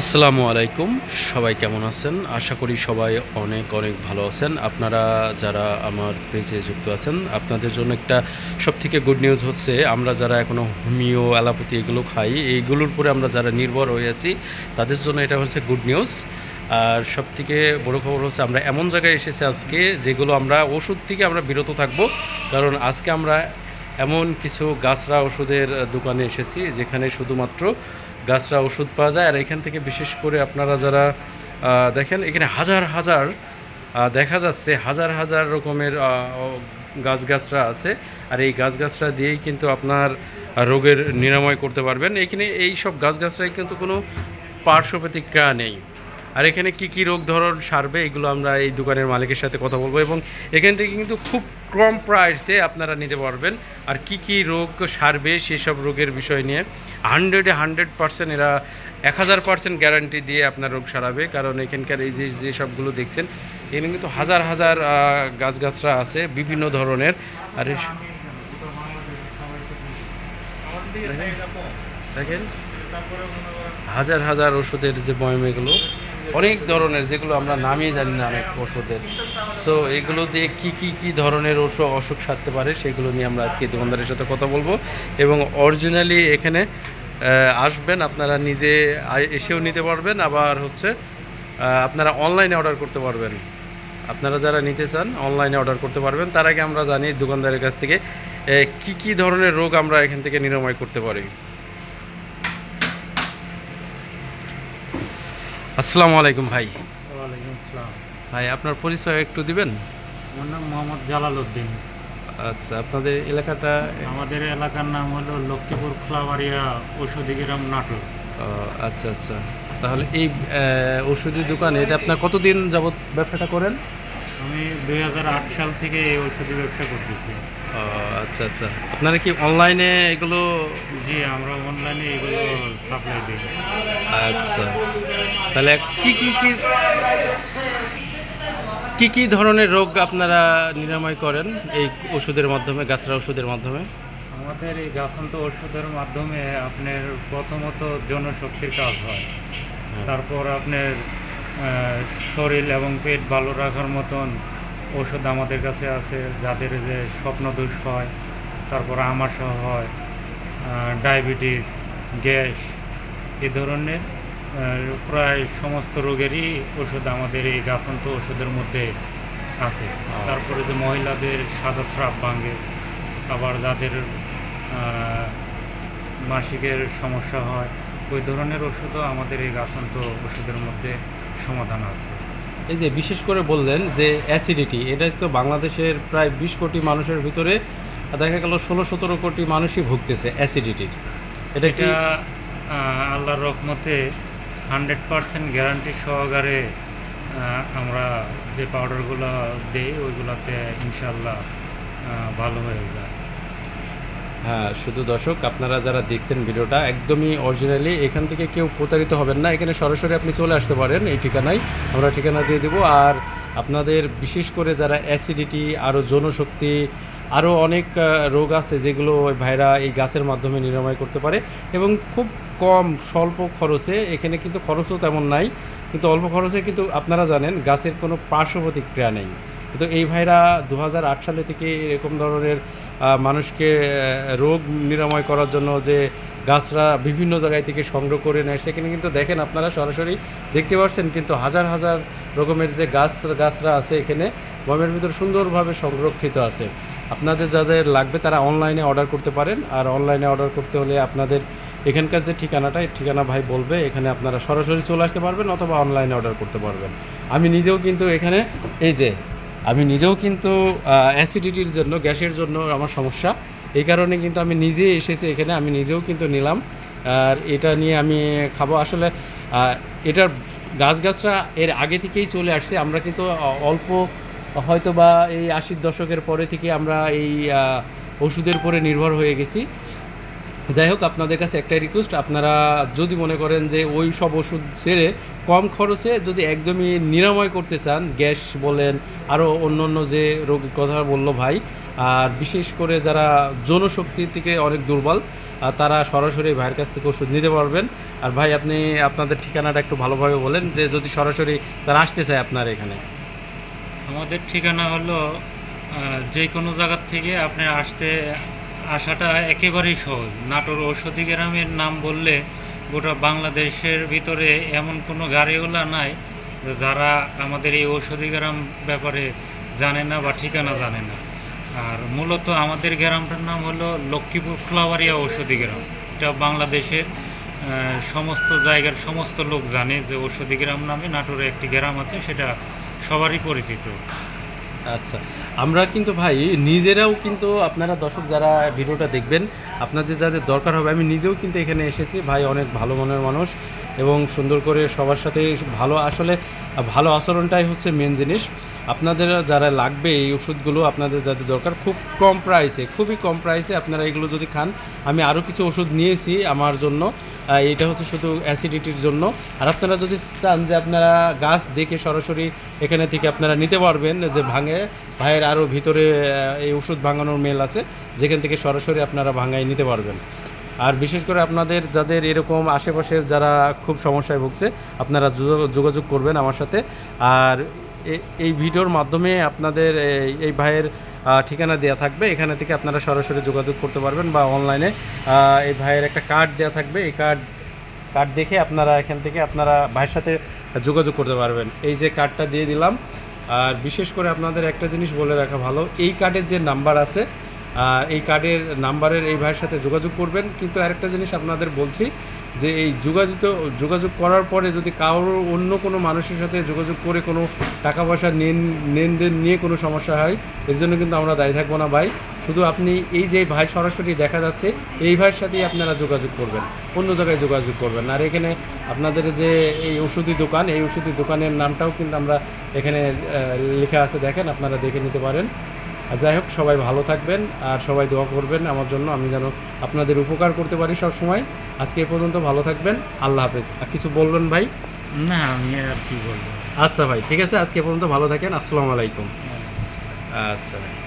আসসালামু আলাইকুম। সবাই কেমন আছেন? আশা করি সবাই অনেক অনেক ভালো আছেন। আপনারা যারা আমার পেজে যুক্ত আছেন, আপনাদের জন্য একটা সবথেকে গুড নিউজ হচ্ছে, আমরা যারা এখনও হোমিও অ্যালাপতি এগুলো খাই, এইগুলোর উপরে আমরা যারা নির্ভর হয়ে আছি, তাদের জন্য এটা হচ্ছে গুড নিউজ আর সবথেকে বড় খবর হচ্ছে, আমরা এমন জায়গায় এসেছি আজকে, যেগুলো আমরা ওষুধ থেকে আমরা বিরত থাকব, কারণ আজকে আমরা এমন কিছু গাছরা ওষুধের দোকানে এসেছি যেখানে শুধুমাত্র গাছরা ওষুধ পাওয়া যায়। আর এখান থেকে বিশেষ করে আপনারা যারা দেখেন, এখানে হাজার হাজার দেখা যাচ্ছে হাজার হাজার রকমের গাছগাছরা আছে। আর এই গাছগাছরা দিয়েই কিন্তু আপনার রোগের নিরাময় করতে পারবেন। এখানে এই সব গাছগাছরাই কিন্তু কোনো পার্শ্ব প্রতিক্রিয়া নেই। আর এখানে কি কি রোগ ধরন সারবে, এগুলো আমরা এই দোকানের মালিকের সাথে কথা বলব। এবং এখান থেকে কিন্তু খুব কম প্রাইসে আপনারা নিতে পারবেন। আর কি কি রোগ সারবে সেসব রোগের বিষয় নিয়ে হান্ড্রেডে হান্ড্রেড পার্সেন্ট এরা এক হাজার পার্সেন্ট গ্যারান্টি দিয়ে আপনার রোগ সারাবে। কারণ এখানকার এই যে যে সবগুলো দেখছেন, এখানে কিন্তু হাজার হাজার গাছগাছরা আছে, বিভিন্ন ধরনের। আর দেখেন, হাজার হাজার ওষুধের যে বয়ম এগুলো অনেক ধরনের, যেগুলো আমরা নামই জানি না অনেক ওষুধের সো এগুলো দিয়ে কি কি কি ধরনের ওষুধ, অসুখ সারতে পারে সেগুলো নিয়ে আমরা আজকে দোকানদারের সাথে কথা বলব। এবং অরিজিনালি এখানে আসবেন, আপনারা নিজে এসেও নিতে পারবেন, আবার হচ্ছে আপনারা অনলাইনে অর্ডার করতে পারবেন। আপনারা যারা নিতে চান অনলাইনে অর্ডার করতে পারবেন। তার আগে আমরা জানি দোকানদারের কাছ থেকে কি কি ধরনের রোগ আমরা এখান থেকে নিরাময় করতে পারি। আসসালামু আলাইকুম ভাই। ওয়ালাইকুম আসসালাম। ভাই আপনার পরিচয় একটু দিবেন? আমার নাম মোহাম্মদ জালাল উদ্দিন আচ্ছা আপনাদের এলাকাটা? আমাদের এলাকার নাম হলো লক্ষ্মীপুর খোলাবাড়িয়া ঔষধি গ্রাম নাটোর। আচ্ছা আচ্ছা। তাহলে এই ওষুধি দোকান এটা আপনার কতদিন যাবত ব্যবসাটা করেন? আমি দুই হাজার আট সাল থেকে এই ঔষধি ব্যবসা করতেছি। ও, আচ্ছা আচ্ছা। আপনারা কি অনলাইনে এগুলো জি আমরা অনলাইনে এগুলো সাপ্লাই দিই। আচ্ছা। তাহলে কি কি কি কি কি ধরনের রোগ আপনারা নিরাময় করেন এই ওষুধের মাধ্যমে গাছরা ওষুধের মাধ্যমে? আমাদের এই গাছন্ত ওষুধের মাধ্যমে আপনার প্রথমত জনশক্তির কাজ হয়। তারপর আপনার শরীর এবং পেট ভালো রাখার মতন ওষুধ আমাদের কাছে আছে যাদের যে স্বপ্ন স্বপ্নদোষ হয় তারপর আমাশা হয় ডায়াবেটিস গ্যাস এ ধরনের প্রায় সমস্ত রোগেরই ওষুধ আমাদের এই গাছন্ত ওষুধের মধ্যে আছে। তারপরে যে মহিলাদের সাদা স্রাব ভাঙে আবার যাদের মাসিকের সমস্যা হয় ওই ধরনের ওষুধও আমাদের এই গাছন্ত ওষুধের মধ্যে সমাধান আছে। এই যে বিশেষ করে বললেন যে অ্যাসিডিটি এটা তো বাংলাদেশের প্রায় বিশ কোটি মানুষের ভিতরে দেখা গেল ষোলো সতেরো কোটি মানুষই ভুগতেছে অ্যাসিডিটির এটা এটা আল্লাহর রহমতে হান্ড্রেড পারসেন্ট গ্যারান্টি সহকারে আমরা যে পাউডারগুলো দিই ওইগুলোতে ইনশাল্লাহ ভালো হয়ে যায়। হ্যাঁ শুধু দর্শক, আপনারা যারা দেখছেন ভিডিওটা, একদমই অরিজিনালি এখান থেকে কেউ প্রতারিত হবেন না। এখানে সরাসরি আপনি চলে আসতে পারেন এই ঠিকানায়। আমরা ঠিকানা দিয়ে দেবো। আর আপনাদের বিশেষ করে যারা অ্যাসিডিটি আরও যৌনশক্তি আরও অনেক রোগ আছে যেগুলো ওই ভাইরা এই গাছের মাধ্যমে নিরাময় করতে পারে। এবং খুব কম, স্বল্প খরচে, এখানে কিন্তু খরচও তেমন নাই, কিন্তু অল্প খরচে কিন্তু আপনারা জানেন, গাছের কোনো পার্শ্ব প্রতিক্রিয়া নেই। কিন্তু এই ভাইরা দু হাজার আট সালে থেকে এরকম ধরনের মানুষকে রোগ নিরাময় করার জন্য যে গাছরা বিভিন্ন জায়গায় থেকে সংগ্রহ করে নেয়, সেখানে কিন্তু দেখেন আপনারা সরাসরি দেখতে পাচ্ছেন, কিন্তু হাজার হাজার রকমের যে গাছ, গাছরা আছে এখানে বমের ভিতর সুন্দরভাবে সংরক্ষিত আছে। আপনাদের যাদের লাগবে তারা অনলাইনে অর্ডার করতে পারেন, আর অনলাইনে অর্ডার করতে হলে আপনাদের এখানকার যে ঠিকানাটা, এই ঠিকানা ভাই বলবে, এখানে আপনারা সরাসরি চলে আসতে পারবেন অথবা অনলাইনে অর্ডার করতে পারবেন। আমি নিজেও কিন্তু এখানে, এই যে আমি নিজেও কিন্তু অ্যাসিডিটির জন্য, গ্যাসের জন্য আমার সমস্যা। এই কারণে কিন্তু আমি নিজে এসেছি এখানে, আমি নিজেও কিন্তু নিলাম। আর এটা নিয়ে আমি খাব। আসলে এটার গাছগাছরা এর আগে থেকেই চলে আসছে। আমরা কিন্তু অল্প হয়তো বা এই আশির দশকের পরে থেকে আমরা এই ওষুধের উপরে নির্ভর হয়ে গেছি। যাই হোক, আপনাদের কাছে একটাই রিকোয়েস্ট আপনারা যদি মনে করেন যে ওই সব ওষুধ ছেড়ে কম খরচে যদি একদমই নিরাময় করতে চান, গ্যাস বলেন আরও অন্য অন্য যে রোগীর কথা বলল ভাই, আর বিশেষ করে যারা জনশক্তির থেকে অনেক দুর্বল তারা সরাসরি ভাইয়ের কাছ থেকে ওষুধ নিতে পারবেন। আর ভাই, আপনি আপনাদের ঠিকানাটা একটু ভালোভাবে বলেন, যে যদি সরাসরি তারা আসতে চায় আপনার এখানে। আমাদের ঠিকানা হলো যে কোনো জায়গার থেকে আপনি আসতে আসাটা একেবারেই সহজ। নাটোর ঔষধি গ্রামের নাম বললে গোটা বাংলাদেশের ভিতরে এমন কোনো গাড়িওয়ালা নাই যারা আমাদের এই ঔষধি গ্রাম ব্যাপারে জানে না বা ঠিকানা জানে না। আর মূলত আমাদের গ্রামটার নাম হলো লক্ষ্মীপুর ফ্লাওয়ারিয়া ঔষধি গ্রাম। এটা বাংলাদেশের সমস্ত জায়গার সমস্ত লোক জানে যে ঔষধি গ্রাম নামে নাটোরে একটি গ্রাম আছে, সেটা সবারই পরিচিত। আচ্ছা। আমরা কিন্তু ভাই, নিজেরাও কিন্তু আপনারা দর্শক যারা ভিডিওটা দেখবেন, আপনাদের যাদের দরকার হবে, আমি নিজেও কিন্তু এখানে এসেছি। ভাই, অনেক ভালো মনের মানুষ এবং সুন্দর করে সবার সাথে ভালো আসলে, ভালো আচরণটাই হচ্ছে মেন জিনিস। আপনাদের যারা লাগবে এই ওষুধগুলো, আপনাদের যাদের দরকার, খুব কম প্রাইসে খুবই কম প্রাইসে আপনারা এগুলো যদি খান, আমি আরও কিছু ওষুধ নিয়েছি আমার জন্য। এটা হচ্ছে শুধু অ্যাসিডিটির জন্য। আর আপনারা যদি চান যে আপনারা গাছ দেখে সরাসরি এখানে থেকে আপনারা নিতে পারবেন, যে ভাঙে, ভাইয়ের আরও ভিতরে এই ওষুধ ভাঙানোর মেল আছে, যেখান থেকে সরাসরি আপনারা ভাঙায় নিতে পারবেন। আর বিশেষ করে আপনাদের যাদের এরকম আশেপাশের যারা খুব সমস্যায় ভুগছে, আপনারা যোগাযোগ করবেন আমার সাথে। আর এই ভিডিওর মাধ্যমে আপনাদের এই- ভাইয়ের ঠিকানা দেওয়া থাকবে। এখানে থেকে আপনারা সরাসরি যোগাযোগ করতে পারবেন বা অনলাইনে এই ভাইয়ের একটা কার্ড দেওয়া থাকবে। এই কার্ড কার্ড দেখে আপনারা এখান থেকে আপনারা ভাইয়ের সাথে যোগাযোগ করতে পারবেন। এই যে কার্ডটা দিয়ে দিলাম। আর বিশেষ করে আপনাদের একটা জিনিস বলে রাখা ভালো, এই কার্ডের যে নাম্বার আছে এই কার্ডের নাম্বারের এই ভাইয়ের সাথে যোগাযোগ করবেন। কিন্তু আরেকটা জিনিস আপনাদের বলছি যে এই যোগাযোগ যোগাযোগ করার পরে যদি কারোর অন্য কোনো মানুষের সাথে যোগাযোগ করে কোনো টাকা পয়সা নেন, লেনদেন নিয়ে কোনো সমস্যা হয়, এর জন্য কিন্তু আমরা দায়ী থাকব না ভাই। শুধু আপনি এই যে ভাই সরাসরি দেখা যাচ্ছে, এই ভাইয়ের সাথেই আপনারা যোগাযোগ করবেন, অন্য জায়গায় যোগাযোগ করবেন। আর এখানে আপনাদের যে এই ওষুধি দোকান, এই ওষুধি দোকানের নামটাও কিন্তু আমরা এখানে লেখা আছে, দেখেন, আপনারা দেখে নিতে পারেন। যাই হোক সবাই ভালো থাকবেন আর সবাই দোয়া করবেন আমার জন্য। আমি যেন আপনাদের উপকার করতে পারি সব সময়। আজকে এ পর্যন্ত ভালো থাকবেন। আল্লাহ হাফেজ। আর কিছু বলবেন ভাই? না আমি আর কি বলব? আচ্ছা ভাই ঠিক আছে। আজকে এ পর্যন্ত ভালো থাকেন। আসসালামু আলাইকুম। আচ্ছা ভাই।